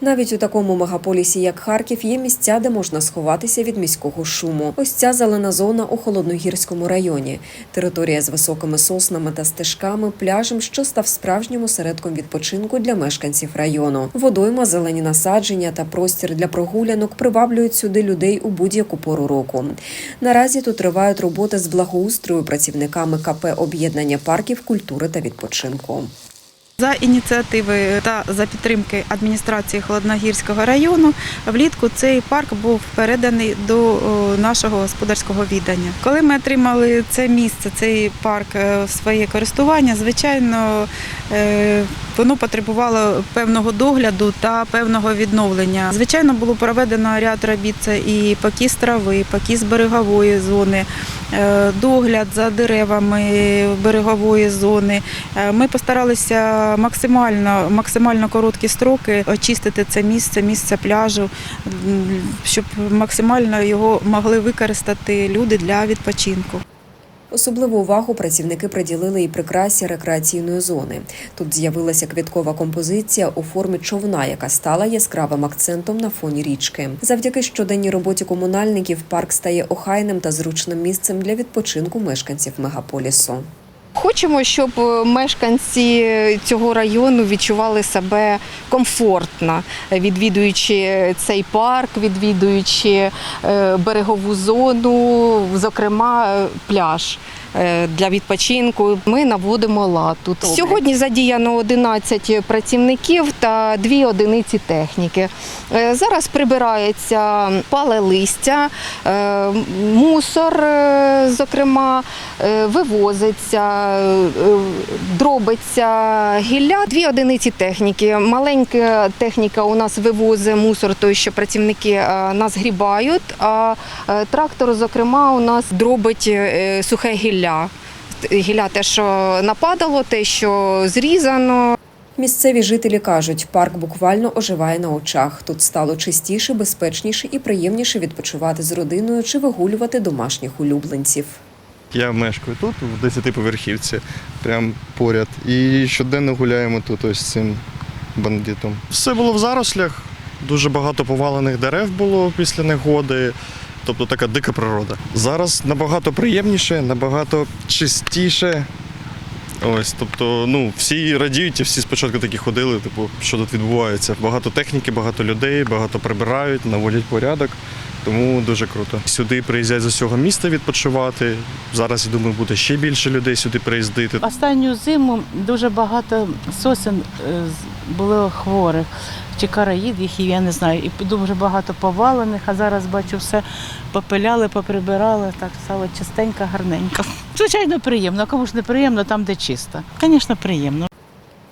Навіть у такому мегаполісі, як Харків, є місця, де можна сховатися від міського шуму. Ось ця зелена зона у холодногірському районі. Територія з високими соснами та стежками, пляжем, що став справжнім осередком відпочинку для мешканців району. Водойма, зелені насадження та простір для прогулянок приваблюють сюди людей у будь-яку пору року. Наразі тут тривають роботи з благоустрою працівниками КП об'єднання парків культури та відпочинку. За ініціативи та за підтримки адміністрації Холодногірського району влітку цей парк був переданий до нашого господарського віддання. Коли ми отримали це місце, цей парк е, в своє користування, звичайно, воно потребувало певного догляду та певного відновлення. Звичайно, було проведено ряд робіт це і покіс трави, покіс берегової зони, е, догляд за деревами берегової зони. Е, Ми постаралися максимально, максимально короткі строки очистити це місце, місце пляжу, щоб максимально його могли використати люди для відпочинку. Особливу увагу працівники приділили і прикрасі рекреаційної зони. Тут з'явилася квіткова композиція у формі човна, яка стала яскравим акцентом на фоні річки. Завдяки щоденній роботі комунальників парк стає охайним та зручним місцем для відпочинку мешканців мегаполісу. Хочемо, щоб е, мешканці цього району відчували себе комфортно, відвідуючи цей парк, відвідуючи е, берегову зону, зокрема е, пляж. Для відпочинку ми наводимо лад тут. Сьогодні задіяно 11 працівників та дві одиниці техніки. Зараз прибирається пале листя, мусор, зокрема, вивозиться, дробиться гілля. Дві одиниці техніки. Маленька техніка у нас вивозить мусор, той, що працівники е, нас грібають, а е, трактор, зокрема, у нас дробить е, сухе гілля. Гілля те, що нападало, те, що зрізано. Місцеві жителі кажуть, парк буквально оживає на очах. Тут стало чистіше, безпечніше і приємніше відпочивати з родиною чи вигулювати домашніх улюбленців. Я мешкаю тут, в 10-поверхівці, прямо поряд. І щоденно гуляємо тут ось з цим бандитом. Все було в зарослях, дуже багато повалених дерев було після негоди. Тобто така дика природа. Зараз набагато приємніше, набагато чистіше. Ось, тобто, ну, всі радіють, і всі спочатку такі ходили, типу, що тут відбувається. Багато техніки, багато людей, багато прибирають, наводять порядок. Тому дуже круто. Сюди приїздять з усього міста відпочивати. Зараз, я думаю, буде ще більше людей сюди приїздити. Останню зиму дуже багато сосен е, було хворих. Чи караїд їх, я не знаю. І дуже багато повалених, а зараз бачу, все попиляли, поприбирали, так стало чистенько, гарненько. Звичайно, приємно. Кому ж не приємно, там, де чисто. Звісно, приємно.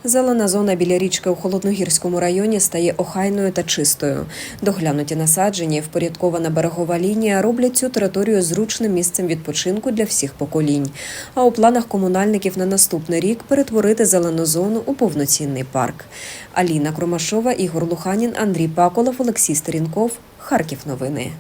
Зелена зона біля річки у Холодногірському районі стає охайною та чистою. Доглянуті насадження впорядкована берегова лінія роблять цю територію зручним місцем відпочинку для всіх поколінь. А у планах комунальників на наступний рік перетворити зелену зону у повноцінний парк. Аліна Кромашова, Ігор Луханін, Андрій Паколов, Олексій Сторінков. Харків новини.